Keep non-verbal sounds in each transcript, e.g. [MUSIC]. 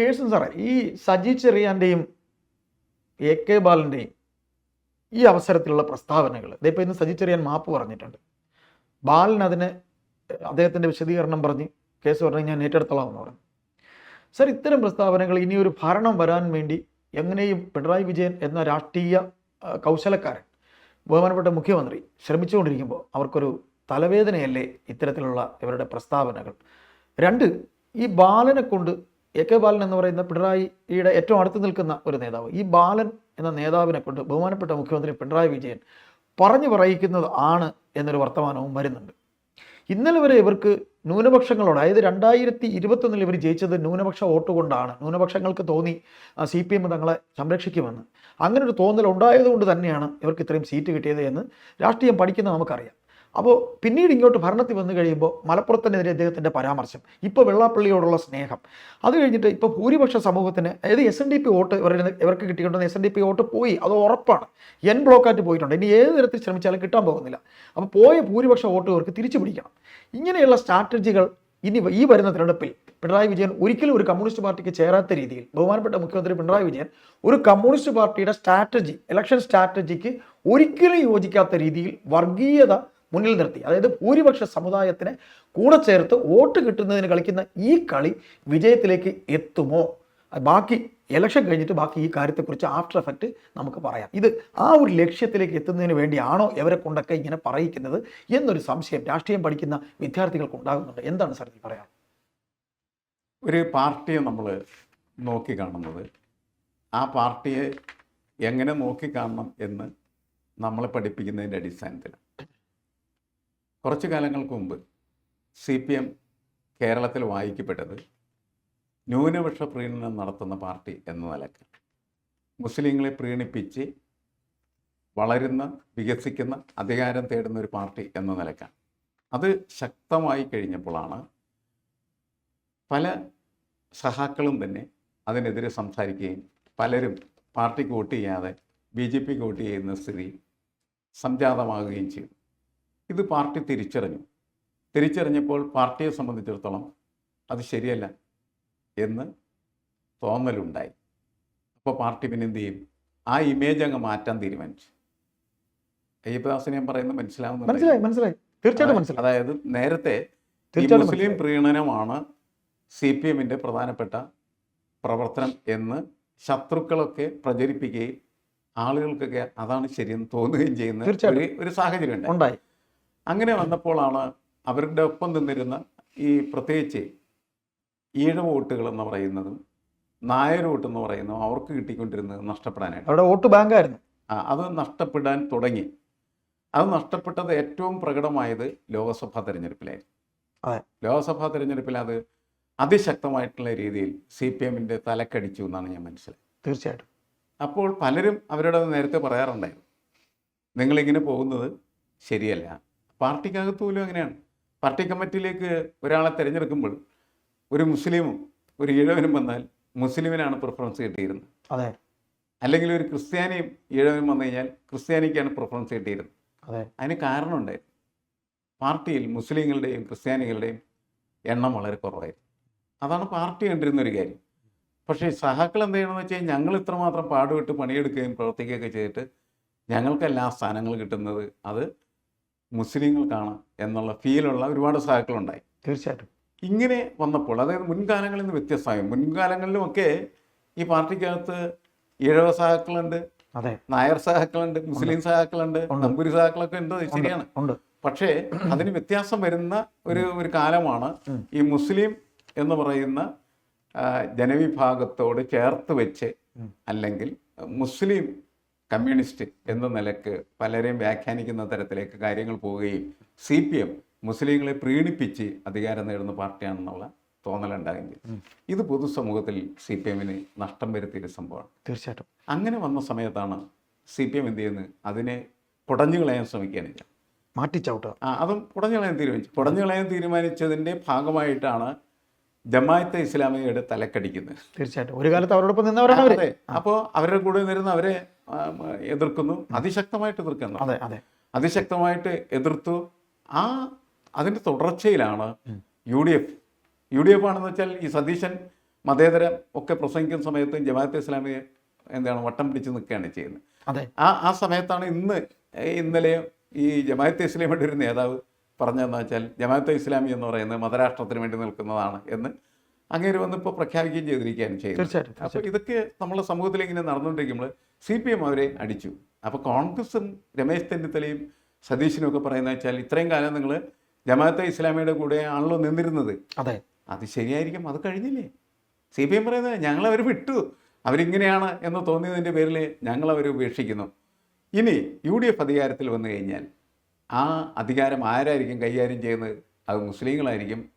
Person സാറേ ഈ സജി ചെറിയാന്റെയും എ കെ ബാലന്റെയും ഈ അവസരത്തിലുള്ള പ്രസ്താവനകൾ ഇതിപ്പോൾ ഇന്ന് സജി ചെറിയാൻ മാപ്പ് പറഞ്ഞിട്ടുണ്ട്. ബാലൻ അതിന് അദ്ദേഹത്തിന്റെ വിശദീകരണം പറഞ്ഞ് കേസ് പറഞ്ഞ് ഞാൻ ഏറ്റെടുത്തോളാം എന്ന് പറഞ്ഞു. സർ ഇത്തരം പ്രസ്താവനകൾ ഇനിയൊരു ഭരണം വരാൻ വേണ്ടി എങ്ങനെയും പിണറായി വിജയൻ എന്ന രാഷ്ട്രീയ കൗശലക്കാരൻ ബഹുമാനപ്പെട്ട മുഖ്യമന്ത്രി ശ്രമിച്ചുകൊണ്ടിരിക്കുമ്പോൾ അവർക്കൊരു തലവേദനയല്ലേ ഇത്തരത്തിലുള്ള ഇവരുടെ പ്രസ്താവനകൾ? രണ്ട് ഈ ബാലനെ കൊണ്ട് എ കെ ബാലൻ എന്ന് പറയുന്ന പിണറായിയുടെ ഏറ്റവും അടുത്ത് നിൽക്കുന്ന ഒരു നേതാവ്. ഈ ബാലൻ എന്ന നേതാവിനെ കൊണ്ട് ബഹുമാനപ്പെട്ട മുഖ്യമന്ത്രി പിണറായി വിജയൻ പറഞ്ഞു പറയിക്കുന്നത് ആണ് എന്നൊരു വർത്തമാനവും വരുന്നുണ്ട്. ഇന്നലെ വരെ ഇവർക്ക് ന്യൂനപക്ഷങ്ങളോട് അതായത് രണ്ടായിരത്തി ഇരുപത്തൊന്നിൽ ഇവർ ജയിച്ചത് ന്യൂനപക്ഷ വോട്ട് കൊണ്ടാണ്. ന്യൂനപക്ഷങ്ങൾക്ക് തോന്നി സി പി എം തങ്ങളെ സംരക്ഷിക്കുമെന്ന്. അങ്ങനെ ഒരു തോന്നൽ ഉണ്ടായതുകൊണ്ട് തന്നെയാണ് ഇവർക്ക് ഇത്രയും സീറ്റ് കിട്ടിയത് എന്ന് രാഷ്ട്രീയം പഠിക്കുന്ന നമുക്കറിയാം. അപ്പോൾ പിന്നീട് ഇങ്ങോട്ട് ഭരണത്തിൽ വന്നു കഴിയുമ്പോൾ മലപ്പുറത്തിനെതിരെ അദ്ദേഹത്തിന്റെ പരാമർശം ഇപ്പോൾ വെള്ളാപ്പള്ളിയോടുള്ള സ്നേഹം. അത് കഴിഞ്ഞിട്ട് ഇപ്പോൾ ഭൂരിപക്ഷ സമൂഹത്തിന് അതായത് S N D P vote ഇവരുടെ ഇവർക്ക് കിട്ടിയിട്ടുണ്ടെന്ന് S N D P vote പോയി അത് ഉറപ്പാണ്. എൻ ബ്ലോക്കായിട്ട് പോയിട്ടുണ്ട്. ഇനി ഏത് തരത്തിൽ ശ്രമിച്ചാലും കിട്ടാൻ പോകുന്നില്ല. അപ്പോൾ പോയ ഭൂരിപക്ഷ വോട്ട് ഇവർക്ക് തിരിച്ചു പിടിക്കണം. ഇങ്ങനെയുള്ള സ്ട്രാറ്റജികൾ ഇനി ഈ വരുന്ന തിരഞ്ഞെടുപ്പിൽ പിണറായി വിജയൻ ഒരിക്കലും ഒരു കമ്മ്യൂണിസ്റ്റ് പാർട്ടിക്ക് ചേരാത്ത രീതിയിൽ ബഹുമാനപ്പെട്ട മുഖ്യമന്ത്രി പിണറായി വിജയൻ ഒരു കമ്മ്യൂണിസ്റ്റ് പാർട്ടിയുടെ സ്ട്രാറ്റജി ഇലക്ഷൻ സ്ട്രാറ്റജിക്ക് ഒരിക്കലും യോജിക്കാത്ത രീതിയിൽ വർഗീയത മുന്നിൽ നിർത്തി. അതായത് ഭൂരിപക്ഷ സമുദായത്തിനെ കൂടെ ചേർത്ത് വോട്ട് കിട്ടുന്നതിന് കളിക്കുന്ന ഈ കളി വിജയത്തിലേക്ക് എത്തുമോ? ബാക്കി ഇലക്ഷൻ കഴിഞ്ഞിട്ട് ബാക്കി ഈ കാര്യത്തെക്കുറിച്ച് ആഫ്റ്റർ എഫക്റ്റ് നമുക്ക് പറയാം. ഇത് ആ ഒരു ലക്ഷ്യത്തിലേക്ക് എത്തുന്നതിന് വേണ്ടിയാണോ ഇവരെ കൊണ്ടൊക്കെ ഇങ്ങനെ പറയിക്കുന്നത് എന്നൊരു സംശയം രാഷ്ട്രീയം പഠിക്കുന്ന വിദ്യാർത്ഥികൾക്ക് ഉണ്ടാകുന്നുണ്ട്. എന്താണ് സാർ ഇതിൽ പറയാം ഒരു പാർട്ടിയെ നമ്മൾ നോക്കി കാണുന്നത്. ആ പാർട്ടിയെ എങ്ങനെ നോക്കിക്കാണണം എന്ന് നമ്മളെ പഠിപ്പിക്കുന്നതിന്റെ അടിസ്ഥാനത്തിൽ കുറച്ച് കാലങ്ങൾക്ക് മുമ്പ് സി പി എം കേരളത്തിൽ വായിക്കപ്പെട്ടത് ന്യൂനപക്ഷ പ്രീണനം നടത്തുന്ന പാർട്ടി എന്ന നിലയ്ക്ക്. മുസ്ലിങ്ങളെ പ്രീണിപ്പിച്ച് വളരുന്ന വികസിക്കുന്ന അധികാരം തേടുന്ന ഒരു പാർട്ടി എന്ന നിലക്കാണ്. അത് ശക്തമായി കഴിഞ്ഞപ്പോഴാണ് പല സഹാക്കളും തന്നെ അതിനെതിരെ സംസാരിക്കുകയും പലരും പാർട്ടിക്ക് വോട്ട് ചെയ്യാതെ ബി ജെ പിക്ക് വോട്ട് ചെയ്യുന്ന സ്ഥിതി സംജാതമാകുകയും ചെയ്തു. ഇത് പാർട്ടി തിരിച്ചറിഞ്ഞു. തിരിച്ചറിഞ്ഞപ്പോൾ പാർട്ടിയെ സംബന്ധിച്ചിടത്തോളം അത് ശരിയല്ല എന്ന് തോന്നലുണ്ടായി. അപ്പോൾ പാർട്ടി പിന്നെ എന്ത് ചെയ്യും? ആ ഇമേജ് അങ്ങ് മാറ്റാൻ തീരുമാനിച്ചു. അയ്യപ്പദാസിനെ ഞാൻ പറയുന്നത് മനസ്സിലാവുന്നു മനസ്സിലായി മനസ്സിലായി. തീർച്ചയായിട്ടും മനസ്സിലായി. അതായത് നേരത്തെ മുസ്ലിം പ്രീണനമാണ് സി പി എമ്മിന്റെ പ്രധാനപ്പെട്ട പ്രവർത്തനം എന്ന് ശത്രുക്കളൊക്കെ പ്രചരിപ്പിക്കുകയും ആളുകൾക്കൊക്കെ അതാണ് ശരിയെന്ന് തോന്നുകയും ചെയ്യുന്ന ഒരു സാഹചര്യം ഉണ്ട് ഉണ്ടായി. അങ്ങനെ വന്നപ്പോഴാണ് അവരുടെ ഒപ്പം നിന്നിരുന്ന ഈ പ്രത്യേകിച്ച് ഈഴവ വോട്ടുകൾ എന്ന് പറയുന്നതും നായർ വോട്ട് എന്ന് പറയുന്നതും അവർക്ക് കിട്ടിക്കൊണ്ടിരുന്നത് നഷ്ടപ്പെടാനായിട്ട്. അവിടെ വോട്ട് ബാങ്കായിരുന്നു. ആ, അത് നഷ്ടപ്പെടാൻ തുടങ്ങി. അത് നഷ്ടപ്പെട്ടത് ഏറ്റവും പ്രകടമായത് ലോക്സഭാ തെരഞ്ഞെടുപ്പിലായിരുന്നു. അതെ. ലോക്സഭാ തെരഞ്ഞെടുപ്പിൽ അത് അതിശക്തമായിട്ടുള്ള രീതിയിൽ സി പി എമ്മിന്റെ തലക്കടിച്ചു എന്നാണ് ഞാൻ മനസ്സിലായത്. തീർച്ചയായിട്ടും. അപ്പോൾ പലരും അവരോട് നേരത്തെ പറയാറുണ്ടായിരുന്നു. നിങ്ങളിങ്ങനെ പോകുന്നത് ശരിയല്ല. പാർട്ടിക്കകത്ത് പോലും അങ്ങനെയാണ്. പാർട്ടി കമ്മിറ്റിയിലേക്ക് ഒരാളെ തിരഞ്ഞെടുക്കുമ്പോൾ ഒരു മുസ്ലിമും ഒരു ഈഴവനും വന്നാൽ മുസ്ലിമിനാണ് പ്രിഫറൻസ് കിട്ടിയിരുന്നത്. അതെ. അല്ലെങ്കിൽ ഒരു ക്രിസ്ത്യാനിയും ഈഴവനും വന്നു കഴിഞ്ഞാൽ ക്രിസ്ത്യാനിക്കാണ് പ്രിഫറൻസ് കിട്ടിയിരുന്നത്. അതെ. അതിന് കാരണമുണ്ടായിരുന്നു പാർട്ടിയിൽ മുസ്ലിങ്ങളുടെയും ക്രിസ്ത്യാനികളുടെയും എണ്ണം വളരെ കുറവായിരുന്നു. അതാണ് പാർട്ടി കണ്ടിരുന്ന ഒരു കാര്യം. പക്ഷേ സഹാക്കൾ എന്ത് ചെയ്യണമെന്ന് വെച്ച് കഴിഞ്ഞാൽ ഞങ്ങൾ ഇത്രമാത്രം പാടുപെട്ട് പണിയെടുക്കുകയും പ്രവർത്തിക്കുകയൊക്കെ ചെയ്തിട്ട് ഞങ്ങൾക്കെല്ലാ സ്ഥാനങ്ങൾ കിട്ടുന്നത്. അത് മുസ്ലിങ്ങൾക്കാണ് എന്നുള്ള ഫീലുള്ള ഒരുപാട് സഹാക്കളുണ്ടായി തീർച്ചയായിട്ടും. ഇങ്ങനെ വന്നപ്പോൾ അതായത് മുൻകാലങ്ങളിൽ നിന്ന് വ്യത്യസ്തമായി മുൻകാലങ്ങളിലുമൊക്കെ ഈ പാർട്ടിക്കകത്ത് ഈഴവ സഹാക്കളുണ്ട് അതെ. നായർ സഹാക്കളുണ്ട് മുസ്ലിം സഹാക്കളുണ്ട്. നമ്പൂരി സഹാക്കളൊക്കെ ഉണ്ട് ശരിയാണ്. ഉണ്ട്. പക്ഷേ അതിന് വ്യത്യാസം വരുന്ന ഒരു ഒരു കാലമാണ് ഈ മുസ്ലിം എന്ന് പറയുന്ന ജനവിഭാഗത്തോട് ചേർത്ത് വെച്ച് അല്ലെങ്കിൽ മുസ്ലിം കമ്മ്യൂണിസ്റ്റ് എന്ന നിലയ്ക്ക് പലരെയും വ്യാഖ്യാനിക്കുന്ന തരത്തിലേക്ക് കാര്യങ്ങൾ പോവുകയും സി പി എം മുസ്ലിങ്ങളെ പ്രീണിപ്പിച്ച് അധികാരം നേടുന്ന പാർട്ടിയാണെന്നുള്ള തോന്നലുണ്ടായെങ്കിൽ. ഇത് പൊതുസമൂഹത്തിൽ സി പി എമ്മിന് നഷ്ടം വരുത്തിയ സംഭവമാണ്. തീർച്ചയായിട്ടും. അങ്ങനെ വന്ന സമയത്താണ് സി പി എം എന്ത് ചെയ്യുന്നത്? അതിനെ കുടഞ്ഞു കളയാൻ ശ്രമിക്കുകയാണ് മാറ്റിച്ചവിട്ടോ മാറ്റിച്ചവിട്ടുക. ആ അതും കുടഞ്ഞു കളയാൻ തീരുമാനിച്ചു. കുടഞ്ഞു കളയാൻ തീരുമാനിച്ചതിന്റെ ഭാഗമായിട്ടാണ് ജമായത്തെ ഇസ്ലാമിയുടെ തലക്കടിക്കുന്നത് തീർച്ചയായിട്ടും. ഒരു കാലത്ത് അവരോടൊപ്പം നിന്നവരാണ് അവർ. അതെ അപ്പോൾ അവരുടെ കൂടെ നിന്നിരുന്ന അവരെ എതിർക്കുന്നു. അതിശക്തമായിട്ട് എതിർക്കുന്നു. അതെ അതെ. അതിശക്തമായിട്ട് എതിർത്തു. ആ അതിന്റെ തുടർച്ചയിലാണ്. U D F U D F ആണെന്ന് വെച്ചാൽ ഈ സതീശൻ മതേതരം ഒക്കെ പ്രസംഗിക്കുന്ന സമയത്ത് ജമാഅത്തെ ഇസ്ലാമിയെ എന്താണ് വട്ടം പിടിച്ച് നിൽക്കുകയാണ് ചെയ്യുന്നത്. അതെ. ആ ആ സമയത്താണ് ഇന്ന് ഇന്നലെയും ഇന്നലെ ഈ ജമാഅത്തെ ഇസ്ലാമിയുടെ ഒരു നേതാവ് പറഞ്ഞതെന്ന് വെച്ചാൽ ജമാഅത്തെ ഇസ്ലാമി എന്ന് പറയുന്നത് മതരാഷ്ട്രത്തിന് വേണ്ടി നിൽക്കുന്നതാണ് എന്ന് അങ്ങേര് വന്ന് ഇപ്പോൾ പ്രഖ്യാപിക്കുകയും ചെയ്തിരിക്കുകയാണ് ചെയ്യുന്നത്. അപ്പോൾ ഇതൊക്കെ നമ്മളെ സമൂഹത്തിൽ ഇങ്ങനെ നടന്നുകൊണ്ടിരിക്കുമ്പോൾ സി പി എം അവരെ അടിച്ചു. അപ്പോൾ കോൺഗ്രസും രമേശ് ചെന്നിത്തലയും സതീശനും ഒക്കെ പറയുന്നത് വെച്ചാൽ ഇത്രയും കാലം നിങ്ങൾ ജമാഅത്തെ ഇസ്ലാമിയുടെ കൂടെ ആണല്ലോ നിന്നിരുന്നത്. അതെ. അത് ശരിയായിരിക്കും അത് കഴിഞ്ഞില്ലേ? സി പി എം പറയുന്നത് ഞങ്ങളവർ വിട്ടു. അവരിങ്ങനെയാണ് എന്ന് തോന്നിയതിന്റെ പേരിൽ ഞങ്ങളവർ ഉപേക്ഷിക്കുന്നു. ഇനി യു ഡി എഫ് അധികാരത്തിൽ വന്നു കഴിഞ്ഞാൽ ആ അധികാരം ആരായിരിക്കും കൈകാര്യം ചെയ്യുന്നത്? അത് മുസ്ലിങ്ങളായിരിക്കും.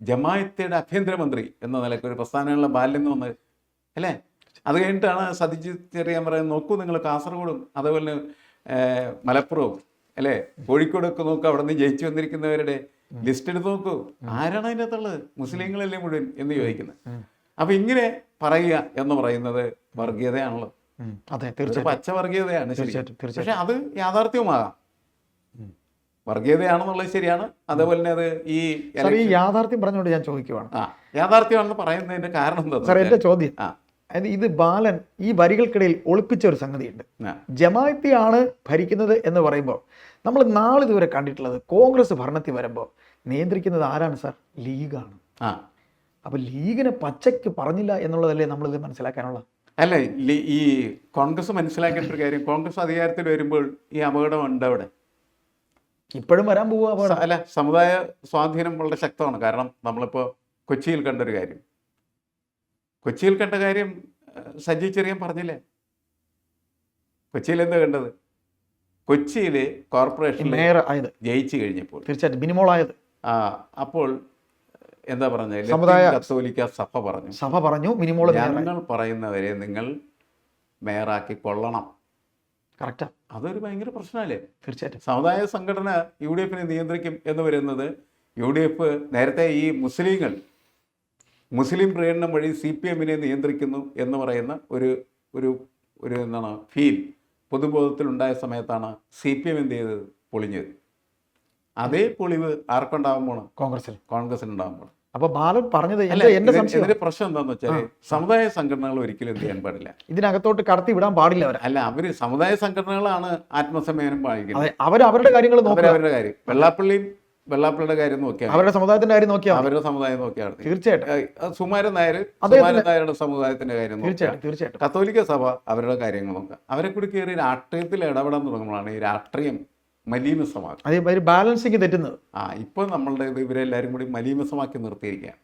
ജമായത്തയുടെ ആഭ്യന്തരമന്ത്രി എന്ന നിലയ്ക്ക് ഒരു പ്രസ്ഥാനമുള്ള ബാല്യം എന്ന് വന്നത് അല്ലേ? അത് കഴിഞ്ഞിട്ടാണ് സതിജി ചെറിയാൻ പറയുന്നത് നോക്കൂ നിങ്ങൾ കാസർഗോഡും അതുപോലെ തന്നെ മലപ്പുറവും അല്ലേ? കോഴിക്കോടൊക്കെ നോക്കുക അവിടെ നിന്ന് ജയിച്ചു വന്നിരിക്കുന്നവരുടെ ലിസ്റ്റ് എടുത്ത് നോക്കൂ. ആരാണ് അതിന്റെ അകത്തുള്ളത്? മുസ്ലിങ്ങളല്ലേ മുഴുവൻ എന്ന് ചോദിക്കുന്നത്. അപ്പം ഇങ്ങനെ പറയുക എന്ന് പറയുന്നത് വർഗീയതയാണല്ലോ. അതെ തീർച്ചയായിട്ടും. പച്ച വർഗീയതയാണ് തീർച്ചയായിട്ടും. പക്ഷെ അത് യാഥാർത്ഥ്യവുമാകാം. വർഗീയതയാണെന്നുള്ളത് ശരിയാണ്. അതേപോലെ തന്നെ അത് ഈ ഈ യാഥാർത്ഥ്യം പറഞ്ഞുകൊണ്ട് ഞാൻ ചോദിക്കുവാണ്. ആ യാഥാർത്ഥ്യമാണെന്ന് പറയുന്നതിന്റെ കാരണം എന്താ സാർ എന്റെ ചോദ്യം. അതായത് ഇത് ബാലൻ ഈ വരികൾക്കിടയിൽ ഒളിപ്പിച്ച ഒരു സംഗതിയുണ്ട്. ഉണ്ട് ജമാഅത്തിയാണ് ഭരിക്കുന്നത് എന്ന് പറയുമ്പോൾ നമ്മൾ നാളിതുവരെ കണ്ടിട്ടുള്ളത് കോൺഗ്രസ് ഭരണത്തിൽ വരുമ്പോൾ നിയന്ത്രിക്കുന്നത് ആരാണ് സാർ? ലീഗാണ്. ആ. അപ്പൊ ലീഗിനെ പച്ചയ്ക്ക് പറഞ്ഞില്ല എന്നുള്ളതല്ലേ നമ്മളിത് മനസ്സിലാക്കാനുള്ള അല്ല ഈ കോൺഗ്രസ് മനസ്സിലാക്കേണ്ട ഒരു കാര്യം കോൺഗ്രസ് അധികാരത്തിൽ വരുമ്പോൾ ഈ അപകടം ഉണ്ട് അവിടെ ഇപ്പോഴും വരാൻ പോവുക അല്ല സമുദായ സ്വാധീനം വളരെ ശക്തമാണ്. കാരണം നമ്മളിപ്പോൾ കൊച്ചിയിൽ കണ്ടൊരു കാര്യം. കൊച്ചിയിൽ കണ്ട കാര്യം സജി ചെറിയാൻ പറഞ്ഞില്ലേ? കൊച്ചിയിൽ എന്താ കണ്ടത്? കൊച്ചിയിൽ കോർപ്പറേഷൻ മേയർ ആയത്. ജയിച്ചു കഴിഞ്ഞപ്പോൾ. തീർച്ചയായിട്ടും മിനിമോൾ ആയത് ആ, അപ്പോൾ എന്താ പറഞ്ഞത് സമുദായ- കത്തോലിക്ക സഭ പറഞ്ഞു. സഭ പറഞ്ഞു മിനിമോൾ ഞങ്ങൾ പറയുന്നവരെ നിങ്ങൾ മേയറാക്കി കൊള്ളണം. കറക്റ്റാ. അതൊരു ഭയങ്കര പ്രശ്നമല്ലേ? തീർച്ചയായിട്ടും. സമുദായ സംഘടന യു ഡി എഫിനെ നിയന്ത്രിക്കും എന്ന് വരുന്നത് യു ഡി എഫ് നേരത്തെ ഈ മുസ്ലിങ്ങൾ മുസ്ലിം പ്രേരണം വഴി സി പി എമ്മിനെ നിയന്ത്രിക്കുന്നു എന്ന് പറയുന്ന ഒരു ഒരു ഒരു എന്താണ് ഫീൽ പൊതുബോധത്തിലുണ്ടായ സമയത്താണ് സി പി എം എന്ത് ചെയ്തത്? പൊളിഞ്ഞത്. അതേ പൊളിവ് ആർക്കുണ്ടാകുമ്പോൾ കോൺഗ്രസിന് പോണം അപ്പൊ ബാലൻ പറഞ്ഞത് എന്റെ സംശയം? പ്രശ്നം എന്താണെന്ന് വെച്ചാൽ സമുദായ സംഘടനകൾ ഒരിക്കലും എന്ത് ചെയ്യാൻ പാടില്ല. ഇതിനകത്തോട്ട് കടത്തി വിടാൻ പാടില്ല അവർ അല്ല അവർ സമുദായ സംഘടനകളാണ് ആത്മസമയനം പാലിക്കുന്നത്. അവർ അവരുടെ കാര്യങ്ങൾ അവരുടെ കാര്യം. വെള്ളാപ്പള്ളിയും വെള്ളാപ്പള്ളിയുടെ കാര്യം നോക്കിയാൽ അവരുടെ സമുദായത്തിന്റെ കാര്യം നോക്കിയാൽ അവരുടെ സമുദായം നോക്കിയാണ്. തീർച്ചയായിട്ടും. സുമാരൻ നായർ സുമാരൻ നായരുടെ സമുദായത്തിന്റെ കാര്യം തീർച്ചയായിട്ടും തീർച്ചയായിട്ടും. കത്തോലിക്ക സഭ അവരുടെ കാര്യങ്ങൾ നോക്കുക. അവരെ കൂടി കയറി രാഷ്ട്രീയത്തിൽ ഇടപെടാൻ തുടങ്ങുമ്പോഴാണ് ഈ രാഷ്ട്രീയം മലീമസമാക്കുക അതേ ഒരു ബാലൻസിങ് തെറ്റുന്നത്. ആ ഇപ്പോൾ നമ്മളുടെ ഇത് ഇവരെല്ലാവരും കൂടി മലീമസമാക്കി നിർത്തിയിരിക്കുകയാണ്.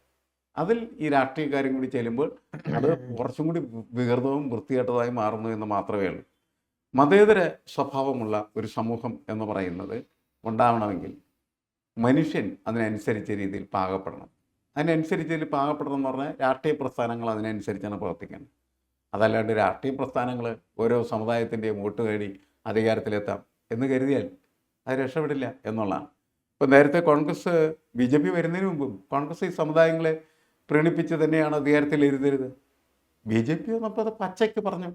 അതിൽ ഈ രാഷ്ട്രീയക്കാരും കൂടി ചെല്ലുമ്പോൾ അത് കുറച്ചും കൂടി വികൃതവും വൃത്തികെട്ടതായി മാറുന്നു എന്ന് മാത്രമേ ഉള്ളൂ. മതേതര സ്വഭാവമുള്ള ഒരു സമൂഹം എന്ന് പറയുന്നത് ഉണ്ടാവണമെങ്കിൽ മനുഷ്യൻ അതിനനുസരിച്ച രീതിയിൽ പാകപ്പെടണം. അതിനനുസരിച്ച് ഇതിൽ പാകപ്പെടണം എന്ന് പറഞ്ഞാൽ രാഷ്ട്രീയ പ്രസ്ഥാനങ്ങൾ അതിനനുസരിച്ചാണ് പ്രവർത്തിക്കുന്നത്. അതല്ലാണ്ട് രാഷ്ട്രീയ പ്രസ്ഥാനങ്ങൾ ഓരോ സമുദായത്തിന്റെയും വോട്ട് നേടി അധികാരത്തിലെത്താം എന്ന് കരുതിയാൽ അത് രക്ഷപ്പെടില്ല എന്നുള്ളതാണ്. ഇപ്പം നേരത്തെ കോൺഗ്രസ് ബി ജെ പി വരുന്നതിന് മുമ്പും കോൺഗ്രസ് ഈ സമുദായങ്ങളെ പ്രീണിപ്പിച്ച് തന്നെയാണ് അധികാരത്തിൽ ഇരുന്നിരുന്നത്. ബി ജെ പി വന്നപ്പോൾ അത് പച്ചയ്ക്ക് പറഞ്ഞു.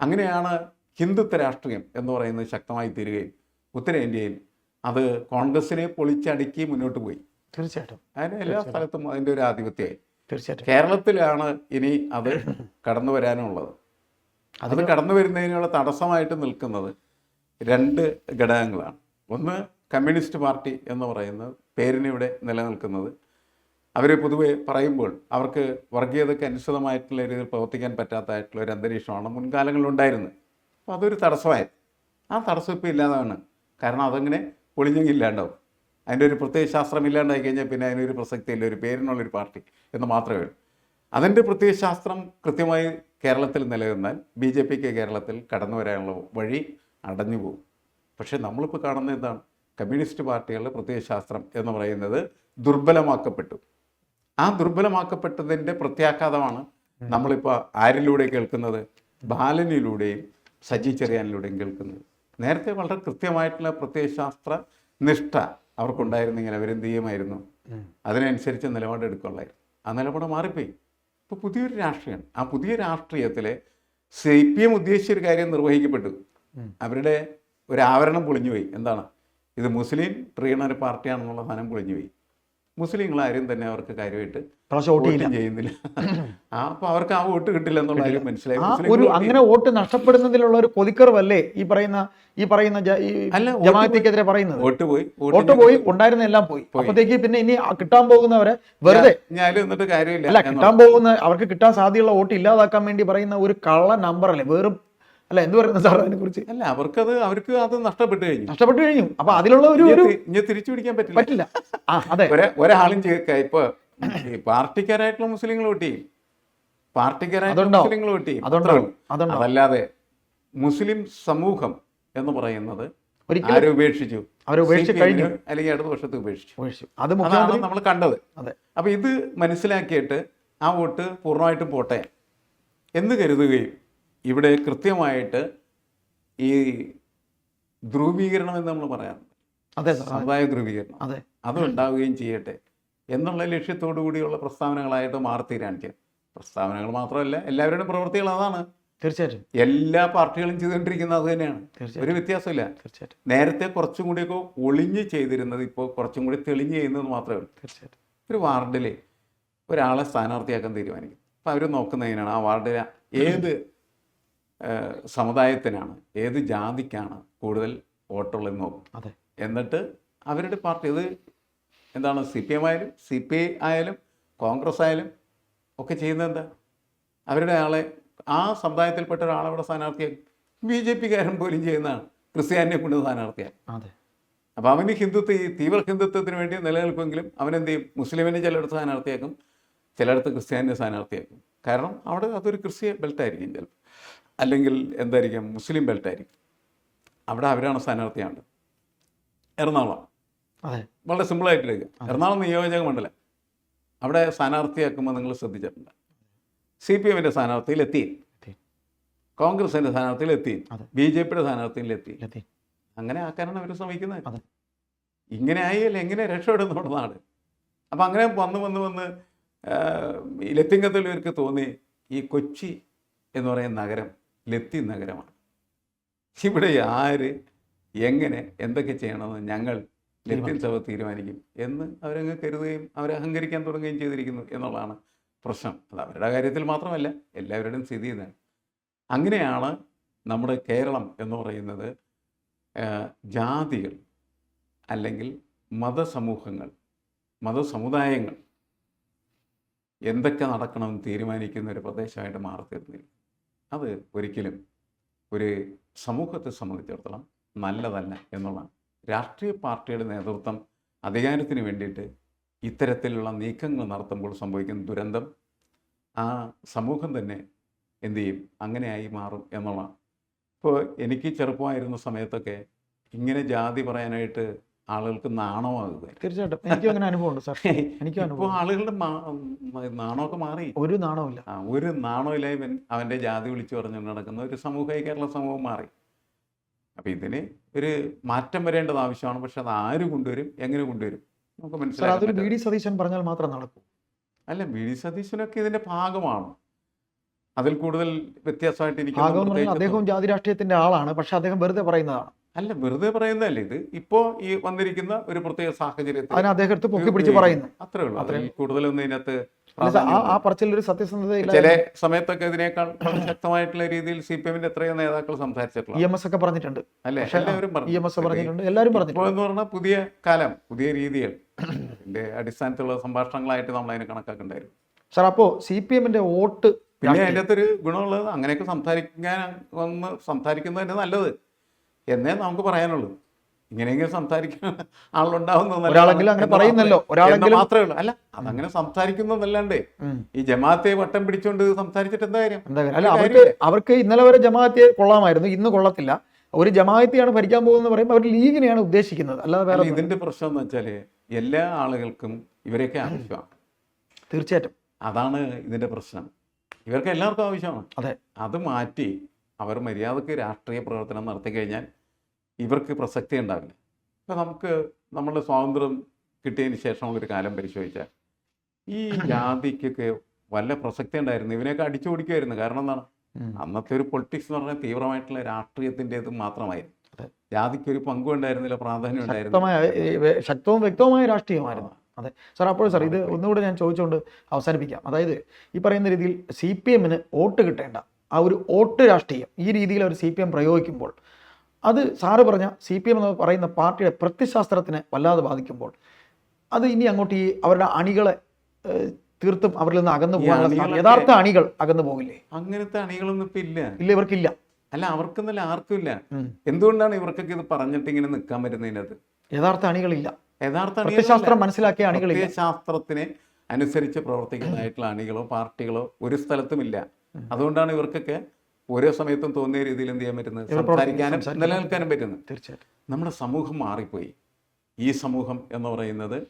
അങ്ങനെയാണ് ഹിന്ദുത്വ രാഷ്ട്രീയം എന്ന് പറയുന്നത് ശക്തമായി തീരുകയും ഉത്തരേന്ത്യയിൽ അത് കോൺഗ്രസിനെ പൊളിച്ചടുക്കി മുന്നോട്ട് പോയി. തീർച്ചയായിട്ടും. അതിന് എല്ലാ സ്ഥലത്തും അതിന്റെ ഒരു ആധിപത്യമായി. തീർച്ചയായിട്ടും. കേരളത്തിലാണ് ഇനി അത് കടന്നു വരാനുള്ളത്. അത് കടന്നു വരുന്നതിനുള്ള തടസ്സമായിട്ട് നിൽക്കുന്നത് രണ്ട് ഘടകങ്ങളാണ്. ഒന്ന് കമ്മ്യൂണിസ്റ്റ് പാർട്ടി എന്ന് പറയുന്നത് പേരിനിവിടെ നിലനിൽക്കുന്നത്. അവർ പൊതുവെ പറയുമ്പോൾ അവർക്ക് വർഗീയതയ്ക്ക് അനുസൃതമായിട്ടുള്ള രീതിയിൽ പ്രവർത്തിക്കാൻ പറ്റാത്തതായിട്ടുള്ള ഒരു അന്തരീക്ഷമാണ് മുൻകാലങ്ങളിൽ ഉണ്ടായിരുന്നത് അപ്പോൾ അതൊരു തടസ്സമായി. ആ തടസ്സം ഇപ്പോൾ ഇല്ലാതാണ് കാരണം അതങ്ങനെ പൊളിഞ്ഞെങ്കിൽ ഇല്ലാണ്ടാവും അതിന്റെ ഒരു പ്രത്യേക ശാസ്ത്രം ഇല്ലാണ്ടായി കഴിഞ്ഞാൽ പിന്നെ അതിനൊരു പ്രസക്തിയില്ല ഒരു പേരിനുള്ളൊരു പാർട്ടി എന്ന് മാത്രമേ ഉള്ളൂ. അതിന്റെ പ്രത്യേക ശാസ്ത്രം കൃത്യമായി കേരളത്തിൽ നിലനിന്നാൽ ബി ജെ പിക്ക് കേരളത്തിൽ കടന്നു വരാനുള്ള വഴി അടഞ്ഞു പോകും. പക്ഷേ നമ്മളിപ്പോൾ കാണുന്ന എന്താണ്? കമ്മ്യൂണിസ്റ്റ് പാർട്ടികളുടെ പ്രത്യയശാസ്ത്രം എന്ന് പറയുന്നത് ദുർബലമാക്കപ്പെട്ടു. ആ ദുർബലമാക്കപ്പെട്ടതിന്റെ പ്രത്യാഘാതമാണ് നമ്മളിപ്പോൾ ആരിലൂടെ കേൾക്കുന്നത്? ബാലനിലൂടെയും സജി ചെറിയാനിലൂടെയും കേൾക്കുന്നത്. നേരത്തെ വളരെ കൃത്യമായിട്ടുള്ള പ്രത്യയശാസ്ത്ര നിഷ്ഠ അവർക്കുണ്ടായിരുന്നെങ്കിൽ അവരെന്ത് ചെയ്യുമായിരുന്നു? അതിനനുസരിച്ച് നിലപാടെടുക്കുള്ളായിരുന്നു ആ നിലപാട് മാറിപ്പോയി. ഇപ്പോൾ പുതിയൊരു രാഷ്ട്രീയമാണ്. ആ പുതിയ രാഷ്ട്രീയത്തിലെ സി പി എം ഉദ്ദേശിച്ചൊരു കാര്യം നിർവഹിക്കപ്പെട്ടു. അവരുടെ ഒരു ആവരണം പൊളിഞ്ഞുപോയി എന്താണ്? ഇത് മുസ്ലിം പ്രീണന പാർട്ടിയാണെന്നുള്ള സാധനം പൊളിഞ്ഞുപോയി മുസ്ലിങ്ങളാരും തന്നെ അവർക്ക് കാര്യമായിട്ട് ചെയ്യുന്നില്ല. ആ അപ്പൊ അവർക്ക് ആ വോട്ട് കിട്ടില്ല എന്നുള്ള കാര്യം മനസ്സിലായി. ഒരു അങ്ങനെ വോട്ട് നഷ്ടപ്പെടുന്നതിലുള്ള ഒരു കൊതിക്കറവല്ലേ ഈ പറയുന്ന ഈ പറയുന്ന ജമാഅത്തേക്കെതിരെ പറയുന്നത്? വോട്ട് പോയി. വോട്ട് പോയി ഉണ്ടായിരുന്ന എല്ലാം പോയി. അപ്പോഴത്തേക്ക് പിന്നെ ഇനി കിട്ടാൻ പോകുന്നവരെ വെറുതെ എന്നിട്ട് കാര്യമില്ല അല്ല കിട്ടാൻ പോകുന്ന അവർക്ക് കിട്ടാൻ സാധ്യതയുള്ള വോട്ട് ഇല്ലാതാക്കാൻ വേണ്ടി പറയുന്ന ഒരു കള്ള നമ്പർ അല്ലേ? വെറും അല്ല എന്ത് പറയുന്നു സാർ അതിനെ കുറിച്ച് അല്ല അവർക്കത് അവർക്ക് അത് നഷ്ടപ്പെട്ടു കഴിഞ്ഞു. നഷ്ടപ്പെട്ടു കഴിഞ്ഞു. അപ്പൊ അതിലുള്ള ഒരു ഇനി തിരിച്ചു പിടിക്കാൻ പറ്റില്ല. പറ്റില്ല. ആ അതെ. ഒരേ ഒരാളും ഇപ്പൊ പാർട്ടിക്കാരായിട്ടുള്ള മുസ്ലിങ്ങൾ വോട്ട് ചെയ്യും. പാർട്ടിക്കാരായിട്ടുള്ള. മുസ്ലിങ്ങൾ വോട്ട് ചെയ്യും. അതല്ലാതെ മുസ്ലിം സമൂഹം എന്ന് പറയുന്നത് ആരെ ഉപേക്ഷിച്ചു? കഴിഞ്ഞു. അല്ലെങ്കിൽ അടുത്ത വർഷത്ത് ഉപേക്ഷിച്ചു. അതാണ് നമ്മൾ കണ്ടത്. അതെ. അപ്പൊ ഇത് മനസ്സിലാക്കിയിട്ട് ആ വോട്ട് പൂർണമായിട്ടും പോട്ടെ എന്ന് കരുതുകയും ഇവിടെ കൃത്യമായിട്ട് ഈ ധ്രുവീകരണം എന്ന് നമ്മൾ പറയാറുണ്ട്. അതെ സമുദായ ധ്രുവീകരണം. അതെ. അത് ഉണ്ടാവുകയും ചെയ്യട്ടെ. എന്നുള്ള ലക്ഷ്യത്തോടു കൂടിയുള്ള പ്രസ്താവനകളായിട്ട് മാറിത്തീരാണിക്കുക പ്രസ്താവനകൾ മാത്രമല്ല എല്ലാവരുടെയും പ്രവൃത്തികൾ അതാണ്. തീർച്ചയായിട്ടും. എല്ലാ പാർട്ടികളും ചെയ്തുകൊണ്ടിരിക്കുന്നത് അത് തന്നെയാണ്. ഒരു വ്യത്യാസമില്ല. തീർച്ചയായിട്ടും. നേരത്തെ കുറച്ചും കൂടിയൊക്കെ ഒളിഞ്ഞ് ചെയ്തിരുന്നത് ഇപ്പോൾ കുറച്ചും കൂടി തെളിഞ്ഞ് ചെയ്യുന്നത് മാത്രമേ ഉള്ളൂ. തീർച്ചയായിട്ടും. ഒരു വാർഡിലെ ഒരാളെ സ്ഥാനാർത്ഥിയാക്കാൻ തീരുമാനിക്കും. അപ്പം അവർ നോക്കുന്നതിനാണ് ആ വാർഡിലെ ഏത് സമുദായത്തിനാണ് ഏത് ജാതിക്കാണ് കൂടുതൽ വോട്ടുള്ളതെന്ന് നോക്കും. അതെ. എന്നിട്ട് അവരുടെ പാർട്ടി ഇത് എന്താണ് സി പി എം ആയാലും സി പി ഐ ആയാലും കോൺഗ്രസ് ആയാലും ഒക്കെ ചെയ്യുന്നത് എന്താ? അവരുടെ ആളെ ആ സമുദായത്തിൽപ്പെട്ട ഒരാളവിടെ സ്ഥാനാർത്ഥിയായി ബി ജെ പിക്കാരൻ പോലും ചെയ്യുന്നതാണ് ക്രിസ്ത്യാനിയെ കൊണ്ട് സ്ഥാനാർത്ഥിയായി അതെ. അപ്പോൾ അവന് ഹിന്ദുത്വ ഈ തീവ്ര ഹിന്ദുത്വത്തിന് വേണ്ടി നിലനിൽക്കുമെങ്കിലും അവനെന്ത് ചെയ്യും മുസ്ലിമിനെ ചിലയിടത്ത് സ്ഥാനാർത്ഥിയാക്കും ചിലയിടത്ത് ക്രിസ്ത്യാനിയെ സ്ഥാനാർത്ഥിയാക്കും. കാരണം അവിടെ അതൊരു ക്രിസ്ത്യ ബെൽറ്റായിരിക്കും ചിലപ്പോൾ. അല്ലെങ്കിൽ എന്തായിരിക്കും മുസ്ലിം ബെൽറ്റായിരിക്കും അവിടെ അവരാണ് സ്ഥാനാർത്ഥിയാണ് എറണാകുളം വളരെ സിമ്പിളായിട്ട് എടുക്കുക എറണാകുളം നിയോജക മണ്ഡലം. അവിടെ സ്ഥാനാർത്ഥിയാക്കുമ്പോൾ നിങ്ങൾ ശ്രദ്ധിച്ചിട്ടുണ്ട്. സി പി എമ്മിന്റെ സ്ഥാനാർത്ഥിയിൽ എത്തി. കോൺഗ്രസിന്റെ സ്ഥാനാർത്ഥിയിൽ എത്തി ബി ജെ പിയുടെ സ്ഥാനാർത്ഥിയിൽ എത്തി. അങ്ങനെ ആക്കാനാണ് അവർ ശ്രമിക്കുന്നത്. ഇങ്ങനെ അല്ലെ എങ്ങനെ രക്ഷപ്പെടുന്നുള്ള നാട്? അപ്പം അങ്ങനെ വന്ന് വന്ന് വന്ന് ലത്തിങ്കത്തിൽ ഇവർക്ക് തോന്നി ഈ കൊച്ചി എന്ന് പറയുന്ന നഗരം ലത്തി നഗരമാണ്. ഇവിടെ ആര് എങ്ങനെ എന്തൊക്കെ ചെയ്യണമെന്ന് ഞങ്ങൾ ലത്തിൻ സഭ തീരുമാനിക്കും എന്ന് അവരങ്ങ് കരുതുകയും അവരെ അഹങ്കരിക്കാൻ തുടങ്ങുകയും ചെയ്തിരിക്കുന്നു എന്നുള്ളതാണ് പ്രശ്നം. അത് അവരുടെ കാര്യത്തിൽ മാത്രമല്ല എല്ലാവരുടെയും സ്ഥിതി ഇതാണ്. അങ്ങനെയാണ് നമ്മുടെ കേരളം എന്ന് പറയുന്നത് ജാതികൾ അല്ലെങ്കിൽ മതസമൂഹങ്ങൾ മതസമുദായങ്ങൾ എന്തൊക്കെ നടക്കണമെന്ന് തീരുമാനിക്കുന്ന ഒരു പ്രദേശമായിട്ട് മാറിത്തീർന്നില്ല അത് ഒരിക്കലും ഒരു സമൂഹത്തെ സംബന്ധിച്ചിടത്തോളം നല്ലതല്ല എന്നുള്ളതാണ്. രാഷ്ട്രീയ പാർട്ടിയുടെ നേതൃത്വം അധികാരത്തിന് വേണ്ടിയിട്ട് ഇത്തരത്തിലുള്ള നീക്കങ്ങൾ നടത്തുമ്പോൾ സംഭവിക്കുന്ന ദുരന്തം ആ സമൂഹം തന്നെ എന്തു ചെയ്യും? അങ്ങനെയായി മാറും എന്നുള്ളതാണ്. ഇപ്പോൾ എനിക്ക് ചെറുപ്പമായിരുന്ന സമയത്തൊക്കെ ഇങ്ങനെ ജാതി പറയാനായിട്ട് ആളുകൾക്ക് നാണമാകുക തീർച്ചയായിട്ടും. എനിക്കും അങ്ങനെ അനുഭവമുണ്ട് സാർ. [LAUGHS] എനിക്ക് ഇപ്പോൾ അനുഭവം ആളുകളുടെ നാണമൊക്കെ മാറി. ഒരു നാണമില്ല ഒരു നാണമില്ലായ്മൻ അവന്റെ ജാതി വിളിച്ചു പറഞ്ഞു നടക്കുന്ന ഒരു സമൂഹമായി കേരള സമൂഹം മാറി. അപ്പം ഇതിന് ഒരു മാറ്റം വരേണ്ടത് ആവശ്യമാണ്. പക്ഷെ അത് ആര് കൊണ്ടുവരും? എങ്ങനെ കൊണ്ടുവരും? നമുക്ക് അതൊരു ബി ഡി സതീശൻ പറഞ്ഞാൽ മാത്രം നടക്കും. അല്ല ബി ഡി സതീശനൊക്കെ ഇതിന്റെ ഭാഗമാണ്. അതിൽ കൂടുതൽ വ്യത്യാസമായിട്ട് എനിക്ക് അദ്ദേഹം ജാതി രാഷ്ട്രീയത്തിന്റെ ആളാണ്. പക്ഷെ അദ്ദേഹം വെറുതെ പറയുന്നതാണ്. അല്ല വെറുതെ പറയുന്നതല്ലേ ഇത്. ഇപ്പോ ഈ വന്നിരിക്കുന്ന ഒരു പ്രത്യേക സാഹചര്യത്തിൽ അതിന് അദ്ദേഹം എടുത്ത് പൊക്കി പിടിച്ച് പറയുന്നു. അത്രേ ഉള്ളൂ. അത്രേ കൂടുതലൊന്നും ഇതിനകത്ത് ആ പറച്ചിലൊരു സത്യസന്ധതയില്ല ചില സമയത്തൊക്കെ ഇതിനേക്കാൾ ശക്തമായിട്ടുള്ള രീതിയിൽ സി പി എമ്മിന്റെ എത്രയോ നേതാക്കൾ ഇ സംസാരിച്ചിട്ടുള്ള എം എസ് ഒക്കെ പറഞ്ഞിട്ടുണ്ട്. അല്ലേ? എല്ലാവരും ഇ എം എസ് പറഞ്ഞിട്ടുണ്ട്. എല്ലാവരും ഇപ്പോൾ പറഞ്ഞിട്ടുണ്ട്. എന്ന് പറഞ്ഞാൽ പുതിയ കാലം പുതിയ രീതികൾ. അതിന്റെ അടിസ്ഥാനത്തിലുള്ള സംഭാഷണങ്ങളായിട്ട് നമ്മൾ അതിനെ കണക്കാക്കണ്ടായിരുന്നു. സാർ അപ്പോ സി പി എമ്മിന്റെ വോട്ട് പിന്നെ അതിന്റെ അകത്തൊരു ഗുണമുള്ളത് അങ്ങനെയൊക്കെ സംസാരിക്കാൻ വന്ന് സംസാരിക്കുന്നത് നല്ലത്. എന്നേ നമുക്ക് പറയാനുള്ളൂ. ഇങ്ങനെയെങ്കിലും സംസാരിക്കാൻ ആളുണ്ടാവുന്നല്ലോ ഒരാളെങ്കിലും അങ്ങനെ പറയുന്നല്ലോ. മാത്രമേ- ഉള്ളൂ. അല്ല അതങ്ങനെ സംസാരിക്കുന്നതല്ലാണ്ട് ഈ ജമാഅത്തെ വട്ടം പിടിച്ചോണ്ട് സംസാരിച്ചിട്ട് എന്താ കാര്യം? അല്ല അവർക്ക് അവർക്ക് ഇന്നലെ വരെ ജമാഅത്തെ കൊള്ളാമായിരുന്നു. ഇന്ന് കൊള്ളത്തില്ല. ഒരു ജമാഅത്തെയാണ് ഭരിക്കാൻ പോകുന്നത് പറയുമ്പോൾ അവർ ലീഗിനെയാണ് ഉദ്ദേശിക്കുന്നത്. അല്ലാതെ വേറെ ഇതിന്റെ പ്രശ്നം എന്ന് വെച്ചാൽ എല്ലാ ആളുകൾക്കും ഇവരെയൊക്കെ ആവശ്യമാണ്. തീർച്ചയായിട്ടും. അതാണ് ഇതിന്റെ പ്രശ്നം. ഇവർക്ക് എല്ലാവർക്കും ആവശ്യമാണ്. അതെ. അത് മാറ്റി അവർ മര്യാദയ്ക്ക് രാഷ്ട്രീയ പ്രവർത്തനം നടത്തി കഴിഞ്ഞാൽ ഇവർക്ക് പ്രസക്തി ഉണ്ടാവില്ല. ഇപ്പം നമുക്ക് നമ്മളുടെ സ്വാതന്ത്ര്യം കിട്ടിയതിന് ശേഷമുള്ളൊരു കാലം പരിശോധിച്ചാൽ ഈ [COUGHS] ജാതിക്കൊക്കെ വല്ല പ്രസക്തി ഉണ്ടായിരുന്നു. ഇവനെയൊക്കെ അടിച്ചു ഓടിക്കുമായിരുന്നു കാരണം എന്താണ്? അന്നത്തെ ഒരു പൊളിറ്റിക്സ് എന്ന് പറഞ്ഞാൽ തീവ്രമായിട്ടുള്ള രാഷ്ട്രീയത്തിന്റെത് മാത്രമായിരുന്നു. അതെ. ജാതിക്ക് ഒരു പങ്കും ഉണ്ടായിരുന്നില്ല പ്രാധാന്യം വേ- ശക്തവും വ്യക്തവുമായ രാഷ്ട്രീയമായിരുന്നു. അതെ. സാർ അപ്പോൾ സാർ ഇത് ഒന്നുകൂടെ ഞാൻ ചോദിച്ചുകൊണ്ട് അവസാനിപ്പിക്കാം. അതായത് ഈ പറയുന്ന രീതിയിൽ സി പി എമ്മിന് വോട്ട് കിട്ടേണ്ട. ആ ഒരു വോട്ട് രാഷ്ട്രീയം ഈ രീതിയിൽ ഒരു സി പി എം പ്രയോഗിക്കുമ്പോൾ അത് സാറ് പറഞ്ഞ സി പി എം എന്ന് പറയുന്ന പാർട്ടിയുടെ പ്രത്യശാസ്ത്രത്തിനെ വല്ലാതെ ബാധിക്കുമ്പോൾ അത് ഇനി അങ്ങോട്ട് ഈ അവരുടെ അണികളെ തീർത്തും അവരിൽ നിന്ന് അകന്നു പോകാനുള്ള യഥാർത്ഥ അണികൾ അകന്നു പോകില്ലേ? അങ്ങനത്തെ അണികളൊന്നും ഇപ്പം ഇല്ല. ഇല്ല ഇവർക്കില്ല. അല്ല അവർക്കൊന്നല്ല ആർക്കും ഇല്ല. എന്തുകൊണ്ടാണ് ഇവർക്കൊക്കെ ഇത് പറഞ്ഞിട്ട് ഇങ്ങനെ നിൽക്കാൻ പറ്റുന്നതിനകത്ത്? യഥാർത്ഥ അണികളില്ല. യഥാർത്ഥ പ്രത്യശാസ്ത്രം മനസ്സിലാക്കിയ അണികളില്ല. ശാസ്ത്രത്തിനെ അനുസരിച്ച് പ്രവർത്തിക്കുന്നതായിട്ടുള്ള അണികളോ പാർട്ടികളോ ഒരു സ്ഥലത്തുമില്ല അതുകൊണ്ടാണ് ഇവർക്കൊക്കെ ഓരോ സമയത്തും തോന്നിയ രീതിയിൽ എന്ത് ചെയ്യാൻ പറ്റുന്നത്? സംസാരിക്കാനും നിലനിൽക്കാനും പറ്റുന്നത്. തീർച്ചയായിട്ടും. നമ്മുടെ സമൂഹം മാറിപ്പോയി. ഈ സമൂഹം എന്ന് പറയുന്നത്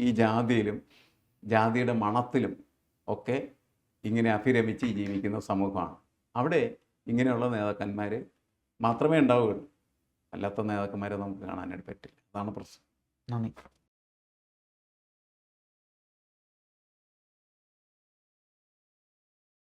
ഈ ജാതിയിലും ജാതിയുടെ മണത്തിലും ഒക്കെ ഇങ്ങനെ അഭിരമിച്ച് ജീവിക്കുന്ന സമൂഹമാണ്. അവിടെ ഇങ്ങനെയുള്ള നേതാക്കന്മാർ മാത്രമേ ഉണ്ടാവുകയുള്ളൂ. അല്ലാത്ത നേതാക്കന്മാരെ നമുക്ക് കാണാനായിട്ട് പറ്റില്ല. അതാണ് പ്രശ്നം. നന്ദി.